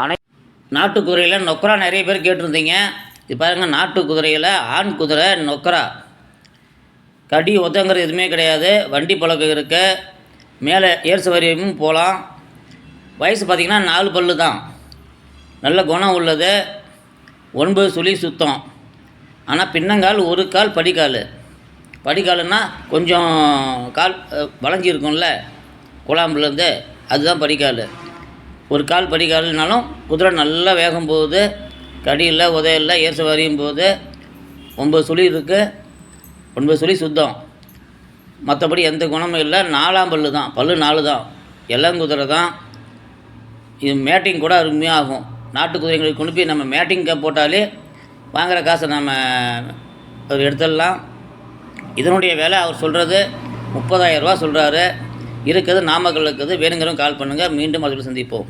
அனை நாட்டு குதிரையில் நொக்கரா நிறைய பேர் கேட்டிருந்தீங்க. இது பாருங்கள் நாட்டு குதிரையில் ஆண் குதிரை நொக்கரா. கடி ஒத்தங்கிறது எதுவுமே கிடையாது. வண்டி பழக்கம் இருக்குது மேலே ஏர் வரையும் போகலாம் வயசு பார்த்திங்கன்னா நாலு பல்லு தான். நல்ல குணம் உள்ளது. ஒன்பது சுழி சுத்தம். ஆனால் பின்னங்கால் ஒரு கால் படிக்கால். படிக்காலுன்னா கொஞ்சம் கால் வளைஞ்சிருக்கும்ல. குழாம்புலேருந்து அதுதான் படிக்கால். ஒரு கால் படிக்கால்னாலும் குதிரை நல்லா வேகம் போகுது. கடியில் உதையில் ஏசு வரையும் போகுது. ஒம்பது சுழி இருக்குது ஒன்பது சுழி சுத்தம். மற்றபடி எந்த குணமும் இல்லை. நாலாம் பல்லு தான். பல்லு நாலு தான். இளங்குதிரை தான். இது மேட்டிங் கூட அருமையாக ஆகும் நாட்டு குதிரைங்களுக்கு கொண்டு போய் நம்ம மேட்டிங் போட்டாலே வாங்குகிற காசை நம்ம அவர் எடுத்துடலாம். இதனுடைய விலை அவர் சொல்கிறது முப்பதாயிரரூவா சொல்கிறாரு இருக்குது நாமக்கல் இருக்குது. வேணுங்கிறவங்க கால் பண்ணுங்கள் மீண்டும் அதில் சந்திப்போம்.